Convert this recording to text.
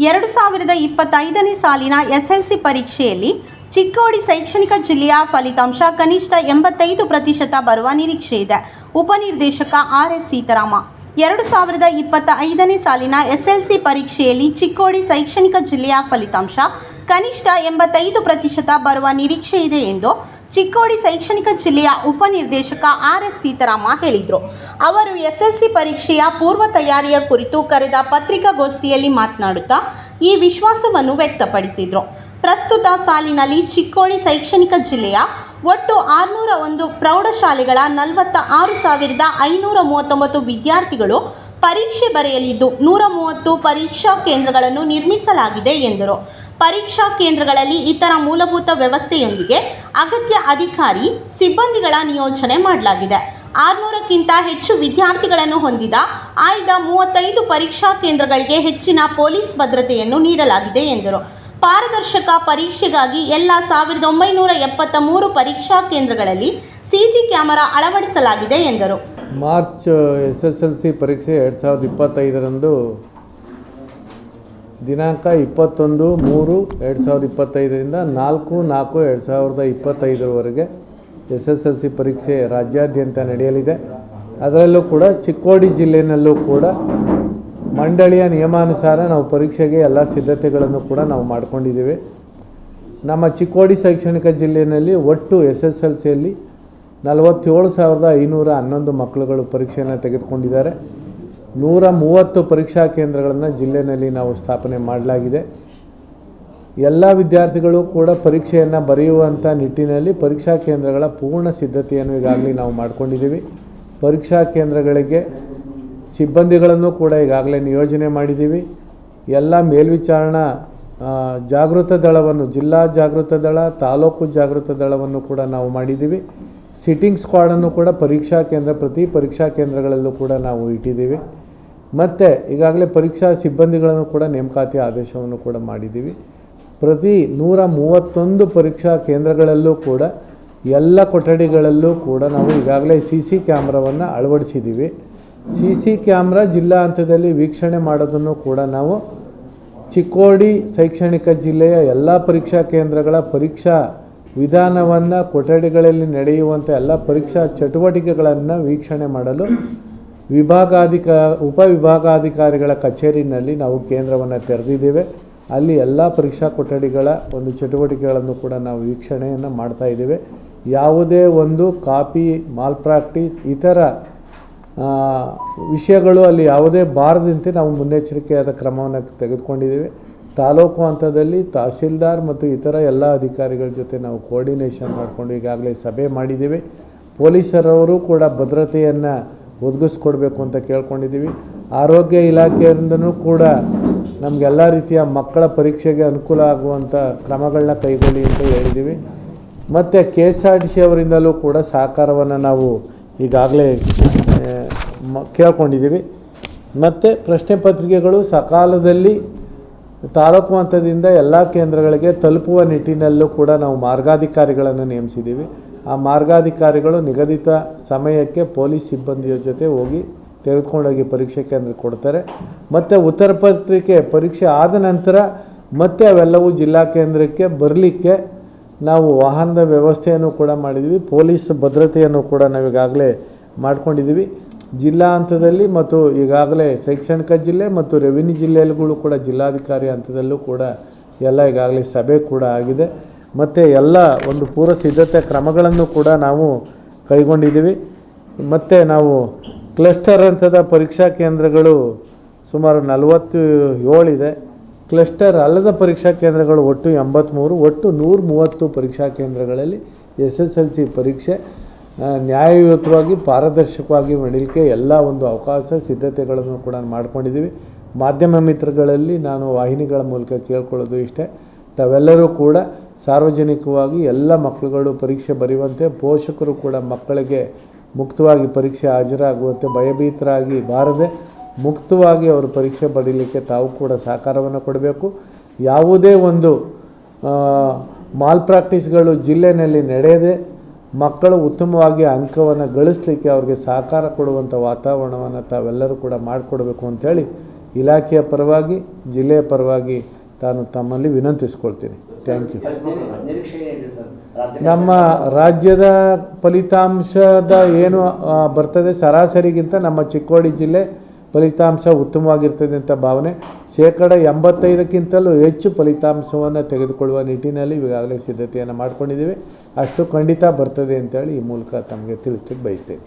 ಎರಡು ಸಾವಿರದ ಇಪ್ಪತ್ತೈದನೇ ಸಾಲಿನ ಎಸ್ಎಲ್ಸಿ ಪರೀಕ್ಷೆಯಲ್ಲಿ ಚಿಕ್ಕೋಡಿ ಶೈಕ್ಷಣಿಕ ಜಿಲ್ಲೆಯ ಫಲಿತಾಂಶ ಕನಿಷ್ಠ ಎಂಬತ್ತೈದು ಪ್ರತಿಶತ ಬರುವ ನಿರೀಕ್ಷೆ ಇದೆ. ಉಪನಿರ್ದೇಶಕ ಆರ್ ಎಸ್ ಸೀತಾರಾಮ. ಎರಡು ಸಾವಿರದ ಇಪ್ಪತ್ತ ಐದನೇ ಸಾಲಿನ ಎಸ್ಎಲ್ಸಿ ಪರೀಕ್ಷೆಯಲ್ಲಿ ಚಿಕ್ಕೋಡಿ ಶೈಕ್ಷಣಿಕ ಜಿಲ್ಲೆಯ ಫಲಿತಾಂಶ ಕನಿಷ್ಠ ಎಂಬತ್ತೈದು ಪ್ರತಿಶತ ಬರುವ ನಿರೀಕ್ಷೆ ಇದೆ ಎಂದು ಚಿಕ್ಕೋಡಿ ಶೈಕ್ಷಣಿಕ ಜಿಲ್ಲೆಯ ಉಪನಿರ್ದೇಶಕ ಆರ್ ಎಸ್ ಸೀತಾರಾಮ ಹೇಳಿದರು. ಅವರು ಎಸ್ಎಲ್ಸಿ ಪರೀಕ್ಷೆಯ ಪೂರ್ವ ತಯಾರಿಯ ಕುರಿತು ಕರೆದ ಪತ್ರಿಕಾಗೋಷ್ಠಿಯಲ್ಲಿ ಮಾತನಾಡುತ್ತಾ ಈ ವಿಶ್ವಾಸವನ್ನು ವ್ಯಕ್ತಪಡಿಸಿದರು. ಪ್ರಸ್ತುತ ಸಾಲಿನಲ್ಲಿ ಚಿಕ್ಕೋಡಿ ಶೈಕ್ಷಣಿಕ ಜಿಲ್ಲೆಯ ಒಟ್ಟು ಆರುನೂರ ಒಂದು ಪ್ರೌಢಶಾಲೆಗಳ ನಲವತ್ತ ಆರು ಸಾವಿರದ ಐನೂರ ಮೂವತ್ತೊಂಬತ್ತು ವಿದ್ಯಾರ್ಥಿಗಳು ಪರೀಕ್ಷೆ ಬರೆಯಲಿದ್ದು ನೂರ ಮೂವತ್ತು ಪರೀಕ್ಷಾ ಕೇಂದ್ರಗಳನ್ನು ನಿರ್ಮಿಸಲಾಗಿದೆ ಎಂದರು. ಪರೀಕ್ಷಾ ಕೇಂದ್ರಗಳಲ್ಲಿ ಇತರ ಮೂಲಭೂತ ವ್ಯವಸ್ಥೆಯೊಂದಿಗೆ ಅಗತ್ಯ ಅಧಿಕಾರಿ, ಸಿಬ್ಬಂದಿಗಳ ನಿಯೋಜನೆ ಮಾಡಲಾಗಿದೆ. ಆರುನೂರಕ್ಕಿಂತ ಹೆಚ್ಚು ವಿದ್ಯಾರ್ಥಿಗಳನ್ನು ಹೊಂದಿದ ಆಯ್ದ ಮೂವತ್ತೈದು ಪರೀಕ್ಷಾ ಕೇಂದ್ರಗಳಿಗೆ ಹೆಚ್ಚಿನ ಪೊಲೀಸ್ ಭದ್ರತೆಯನ್ನು ನೀಡಲಾಗಿದೆ ಎಂದರು. ಪಾರದರ್ಶಕ ಪರೀಕ್ಷೆಗಾಗಿ ಎಲ್ಲ ಸಾವಿರದ ಒಂಬೈನೂರ ಎಪ್ಪತ್ತ ಮೂರು ಪರೀಕ್ಷಾ ಕೇಂದ್ರಗಳಲ್ಲಿ ಸಿಸಿ ಕ್ಯಾಮೆರಾ ಅಳವಡಿಸಲಾಗಿದೆ ಎಂದರು. March S S L C ಪರೀಕ್ಷೆ ಎರಡು ಸಾವಿರದ ಇಪ್ಪತ್ತೈದರಂದು ದಿನಾಂಕ ಇಪ್ಪತ್ತೊಂದು ಮೂರು ಎರಡು ಸಾವಿರದ ಇಪ್ಪತ್ತೈದರಿಂದ ನಾಲ್ಕು ನಾಲ್ಕು ಎರಡು ಸಾವಿರದ ಇಪ್ಪತ್ತೈದರವರೆಗೆ ಎಸ್ ಎಸ್ ಎಲ್ ಸಿ ಪರೀಕ್ಷೆ ರಾಜ್ಯಾದ್ಯಂತ ನಡೆಯಲಿದೆ. ಅದರಲ್ಲೂ ಕೂಡ ಚಿಕ್ಕೋಡಿ ಜಿಲ್ಲೆಯಲ್ಲೂ ಕೂಡ ಮಂಡಳಿಯ ನಿಯಮಾನುಸಾರ ನಾವು ಪರೀಕ್ಷೆಗೆ ಎಲ್ಲ ಸಿದ್ಧತೆಗಳನ್ನು ಕೂಡ ನಾವು ಮಾಡ್ಕೊಂಡಿದ್ದೀವಿ. ನಮ್ಮ ಚಿಕ್ಕೋಡಿ ಶೈಕ್ಷಣಿಕ ಜಿಲ್ಲೆಯಲ್ಲಿ ಒಟ್ಟು ಎಸ್ ಎಸ್ ಎಲ್ ಸಿಯಲ್ಲಿ ನಲವತ್ತೇಳು ಸಾವಿರದ ಐನೂರ ಹನ್ನೊಂದು ಮಕ್ಕಳುಗಳು ಪರೀಕ್ಷೆಯನ್ನು ತೆಗೆದುಕೊಂಡಿದ್ದಾರೆ. ನೂರ ಮೂವತ್ತು ಪರೀಕ್ಷಾ ಕೇಂದ್ರಗಳನ್ನು ಜಿಲ್ಲೆಯಲ್ಲಿ ನಾವು ಸ್ಥಾಪನೆ ಮಾಡಲಾಗಿದೆ. ಎಲ್ಲ ವಿದ್ಯಾರ್ಥಿಗಳು ಕೂಡ ಪರೀಕ್ಷೆಯನ್ನು ಬರೆಯುವಂಥ ನಿಟ್ಟಿನಲ್ಲಿ ಪರೀಕ್ಷಾ ಕೇಂದ್ರಗಳ ಪೂರ್ಣ ಸಿದ್ಧತೆಯನ್ನು ಈಗಾಗಲೇ ನಾವು ಮಾಡ್ಕೊಂಡಿದ್ದೀವಿ. ಪರೀಕ್ಷಾ ಕೇಂದ್ರಗಳಿಗೆ ಸಿಬ್ಬಂದಿಗಳನ್ನು ಕೂಡ ಈಗಾಗಲೇ ನಿಯೋಜನೆ ಮಾಡಿದ್ದೀವಿ. ಎಲ್ಲ ಮೇಲ್ವಿಚಾರಣಾ ಜಾಗೃತ ದಳವನ್ನು, ಜಿಲ್ಲಾ ಜಾಗೃತ ದಳ, ತಾಲೂಕು ಜಾಗೃತ ದಳವನ್ನು ಕೂಡ ನಾವು ಮಾಡಿದ್ದೀವಿ. ಸಿಟ್ಟಿಂಗ್ ಸ್ಕ್ವಾಡನ್ನು ಕೂಡ ಪರೀಕ್ಷಾ ಕೇಂದ್ರ, ಪ್ರತಿ ಪರೀಕ್ಷಾ ಕೇಂದ್ರಗಳಲ್ಲೂ ಕೂಡ ನಾವು ಇಟ್ಟಿದ್ದೀವಿ. ಮತ್ತು ಈಗಾಗಲೇ ಪರೀಕ್ಷಾ ಸಿಬ್ಬಂದಿಗಳನ್ನು ಕೂಡ ನೇಮಕಾತಿ ಆದೇಶವನ್ನು ಕೂಡ ಮಾಡಿದ್ದೀವಿ. ಪ್ರತಿ ನೂರ ಮೂವತ್ತೊಂದು ಪರೀಕ್ಷಾ ಕೇಂದ್ರಗಳಲ್ಲೂ ಕೂಡ ಎಲ್ಲ ಕೊಠಡಿಗಳಲ್ಲೂ ಕೂಡ ನಾವು ಈಗಾಗಲೇ ಸಿ ಸಿ ಕ್ಯಾಮ್ರಾವನ್ನು ಅಳವಡಿಸಿದ್ದೀವಿ ಸಿ ಸಿ ಕ್ಯಾಮ್ರಾ ಜಿಲ್ಲಾ ಹಂತದಲ್ಲಿ ವೀಕ್ಷಣೆ ಮಾಡೋದನ್ನು ಕೂಡ ನಾವು ಚಿಕ್ಕೋಡಿ ಶೈಕ್ಷಣಿಕ ಜಿಲ್ಲೆಯ ಎಲ್ಲ ಪರೀಕ್ಷಾ ಕೇಂದ್ರಗಳ ಪರೀಕ್ಷಾ ವಿಧಾನವನ್ನು ಕೊಠಡಿಗಳಲ್ಲಿ ನಡೆಯುವಂಥ ಎಲ್ಲ ಪರೀಕ್ಷಾ ಚಟುವಟಿಕೆಗಳನ್ನು ವೀಕ್ಷಣೆ ಮಾಡಲು ವಿಭಾಗಾಧಿಕ ಉಪವಿಭಾಗಾಧಿಕಾರಿಗಳ ಕಚೇರಿನಲ್ಲಿ ನಾವು ಕೇಂದ್ರವನ್ನು ತೆರೆದಿದ್ದೇವೆ. ಅಲ್ಲಿ ಎಲ್ಲ ಪರೀಕ್ಷಾ ಕೊಠಡಿಗಳ ಒಂದು ಚಟುವಟಿಕೆಗಳನ್ನು ಕೂಡ ನಾವು ವೀಕ್ಷಣೆಯನ್ನು ಮಾಡ್ತಾ ಇದ್ದೇವೆ. ಯಾವುದೇ ಒಂದು ಕಾಪಿ ಮಾಲ್ ಪ್ರಾಕ್ಟೀಸ್ ಇತರ ವಿಷಯಗಳು ಅಲ್ಲಿ ಯಾವುದೇ ಬಾರದಂತೆ ನಾವು ಮುನ್ನೆಚ್ಚರಿಕೆಯಾದ ಕ್ರಮವನ್ನು ತೆಗೆದುಕೊಂಡಿದ್ದೇವೆ. ತಾಲೂಕು ಹಂತದಲ್ಲಿ ತಹಸೀಲ್ದಾರ್ ಮತ್ತು ಇತರ ಎಲ್ಲ ಅಧಿಕಾರಿಗಳ ಜೊತೆ ನಾವು ಕೋರ್ಡಿನೇಷನ್ ಮಾಡಿಕೊಂಡು ಈಗಾಗಲೇ ಸಭೆ ಮಾಡಿದ್ದೀವಿ. ಪೊಲೀಸರವರು ಕೂಡ ಭದ್ರತೆಯನ್ನು ಒದಗಿಸ್ಕೊಡ್ಬೇಕು ಅಂತ ಕೇಳ್ಕೊಂಡಿದ್ದೀವಿ. ಆರೋಗ್ಯ ಇಲಾಖೆಯಿಂದನೂ ಕೂಡ ನಮಗೆಲ್ಲ ರೀತಿಯ ಮಕ್ಕಳ ಪರೀಕ್ಷೆಗೆ ಅನುಕೂಲ ಆಗುವಂಥ ಕ್ರಮಗಳನ್ನ ಕೈಗೊಳ್ಳಿ ಅಂತ ಹೇಳಿದ್ದೀವಿ ಮತ್ತು K S R T C ಅವರಿಂದಲೂ ಕೂಡ ಸಹಕಾರವನ್ನು ನಾವು ಈಗಾಗಲೇ ಕೇಳ್ಕೊಂಡಿದ್ದೀವಿ ಮತ್ತು ಪ್ರಶ್ನೆ ಪತ್ರಿಕೆಗಳು ಸಕಾಲದಲ್ಲಿ ತಾಲೂಕು ಹಂತದಿಂದ ಎಲ್ಲ ಕೇಂದ್ರಗಳಿಗೆ ತಲುಪುವ ನಿಟ್ಟಿನಲ್ಲೂ ಕೂಡ ನಾವು ಮಾರ್ಗಾಧಿಕಾರಿಗಳನ್ನು ನೇಮಿಸಿದ್ದೀವಿ ಆ ಮಾರ್ಗಾಧಿಕಾರಿಗಳು ನಿಗದಿತ ಸಮಯಕ್ಕೆ ಪೊಲೀಸ್ ಸಿಬ್ಬಂದಿಯ ಜೊತೆ ಹೋಗಿ ತೆಗೆದುಕೊಂಡೋಗಿ ಪರೀಕ್ಷೆ ಕೇಂದ್ರಕ್ಕೆ ಕೊಡ್ತಾರೆ. ಮತ್ತು ಉತ್ತರ ಪತ್ರಿಕೆ ಪರೀಕ್ಷೆ ಆದ ನಂತರ ಮತ್ತೆ ಅವೆಲ್ಲವೂ ಜಿಲ್ಲಾ ಕೇಂದ್ರಕ್ಕೆ ಬರಲಿಕ್ಕೆ ನಾವು ವಾಹನದ ವ್ಯವಸ್ಥೆಯನ್ನು ಕೂಡ ಮಾಡಿದ್ದೀವಿ ಪೊಲೀಸ್ ಭದ್ರತೆಯನ್ನು ಕೂಡ ನಾವೀಗಾಗಲೇ ಮಾಡ್ಕೊಂಡಿದ್ದೀವಿ. ಜಿಲ್ಲಾ ಹಂತದಲ್ಲಿ ಮತ್ತು ಈಗಾಗಲೇ ಶೈಕ್ಷಣಿಕ ಜಿಲ್ಲೆ ಮತ್ತು ರೆವಿನ್ಯೂ ಜಿಲ್ಲೆಗಳು ಕೂಡ ಜಿಲ್ಲಾಧಿಕಾರಿ ಹಂತದಲ್ಲೂ ಕೂಡ ಎಲ್ಲ ಈಗಾಗಲೇ ಸಭೆ ಕೂಡ ಆಗಿದೆ. ಮತ್ತು ಎಲ್ಲ ಒಂದು ಪೂರ್ವ ಸಿದ್ಧತೆ ಕ್ರಮಗಳನ್ನು ಕೂಡ ನಾವು ಕೈಗೊಂಡಿದ್ದೀವಿ. ಮತ್ತು ನಾವು ಕ್ಲಸ್ಟರ್ ಹಂತದ ಪರೀಕ್ಷಾ ಕೇಂದ್ರಗಳು ಸುಮಾರು ನಲವತ್ತು ಏಳಿದೆ ಕ್ಲಸ್ಟರ್ ಅಲ್ಲದ ಪರೀಕ್ಷಾ ಕೇಂದ್ರಗಳು ಒಟ್ಟು ಎಂಬತ್ತ್ಮೂರು ಒಟ್ಟು ನೂರ ಮೂವತ್ತು ಪರೀಕ್ಷಾ ಕೇಂದ್ರಗಳಲ್ಲಿ ಎಸ್ ಎಸ್ ಎಲ್ ಸಿ ಪರೀಕ್ಷೆ ನ್ಯಾಯಯುತವಾಗಿ ಪಾರದರ್ಶಕವಾಗಿ ನಡೀಲಿಕ್ಕೆ ಎಲ್ಲ ಒಂದು ಅವಕಾಶ, ಸಿದ್ಧತೆಗಳನ್ನು ಕೂಡ ಮಾಡ್ಕೊಂಡಿದ್ದೀವಿ. ಮಾಧ್ಯಮ ಮಿತ್ರಗಳಲ್ಲಿ ನಾನು ವಾಹಿನಿಗಳ ಮೂಲಕ ಕೇಳ್ಕೊಳ್ಳೋದು ಇಷ್ಟೇ. ತಾವೆಲ್ಲರೂ ಕೂಡ ಸಾರ್ವಜನಿಕವಾಗಿ ಎಲ್ಲ ಮಕ್ಕಳುಗಳು ಪರೀಕ್ಷೆ ಬರೆಯುವಂತೆ ಪೋಷಕರು ಕೂಡ ಮಕ್ಕಳಿಗೆ ಮುಕ್ತವಾಗಿ ಪರೀಕ್ಷೆ ಹಾಜರಾಗುವಂತೆ ಭಯಭೀತರಾಗಿ ಬಾರದೆ ಮುಕ್ತವಾಗಿ ಅವರು ಪರೀಕ್ಷೆ ಬರೀಲಿಕ್ಕೆ ತಾವು ಕೂಡ ಸಹಕಾರವನ್ನು ಕೊಡಬೇಕು. ಯಾವುದೇ ಒಂದು ಮಾಲ್ ಪ್ರಾಕ್ಟೀಸ್ಗಳು ಜಿಲ್ಲೆಯಲ್ಲಿ ನಡೆಯದೆ ಮಕ್ಕಳು ಉತ್ತಮವಾಗಿ ಅಂಕವನ್ನು ಗಳಿಸಲಿಕ್ಕೆ ಅವ್ರಿಗೆ ಸಹಕಾರ ಕೊಡುವಂಥ ವಾತಾವರಣವನ್ನು ತಾವೆಲ್ಲರೂ ಕೂಡ ಮಾಡಿಕೊಡ್ಬೇಕು ಅಂಥೇಳಿ ಇಲಾಖೆಯ ಪರವಾಗಿ, ಜಿಲ್ಲೆಯ ಪರವಾಗಿ ತಾನು ತಮ್ಮಲ್ಲಿ ವಿನಂತಿಸ್ಕೊಳ್ತೀನಿ. ಥ್ಯಾಂಕ್ ಯು ನಮ್ಮ ರಾಜ್ಯದ ಫಲಿತಾಂಶದ ಏನು ಬರ್ತದೆ ಸರಾಸರಿಗಿಂತ ನಮ್ಮ ಚಿಕ್ಕೋಡಿ ಜಿಲ್ಲೆ ಫಲಿತಾಂಶ ಉತ್ತಮವಾಗಿರ್ತದೆ ಅಂತ ಭಾವನೆ. ಶೇಕಡ ಎಂಬತ್ತೈದಕ್ಕಿಂತಲೂ ಹೆಚ್ಚು ಫಲಿತಾಂಶವನ್ನು ತೆಗೆದುಕೊಳ್ಳುವ ನಿಟ್ಟಿನಲ್ಲಿ ಈಗಾಗಲೇ ಸಿದ್ಧತೆಯನ್ನು ಮಾಡ್ಕೊಂಡಿದ್ದೀವಿ. ಅಷ್ಟು ಖಂಡಿತ ಬರ್ತದೆ ಅಂತೇಳಿ ಈ ಮೂಲಕ ತಮಗೆ ತಿಳಿಸ್ಲಿಕ್ಕೆ ಬಯಸ್ತೇನೆ.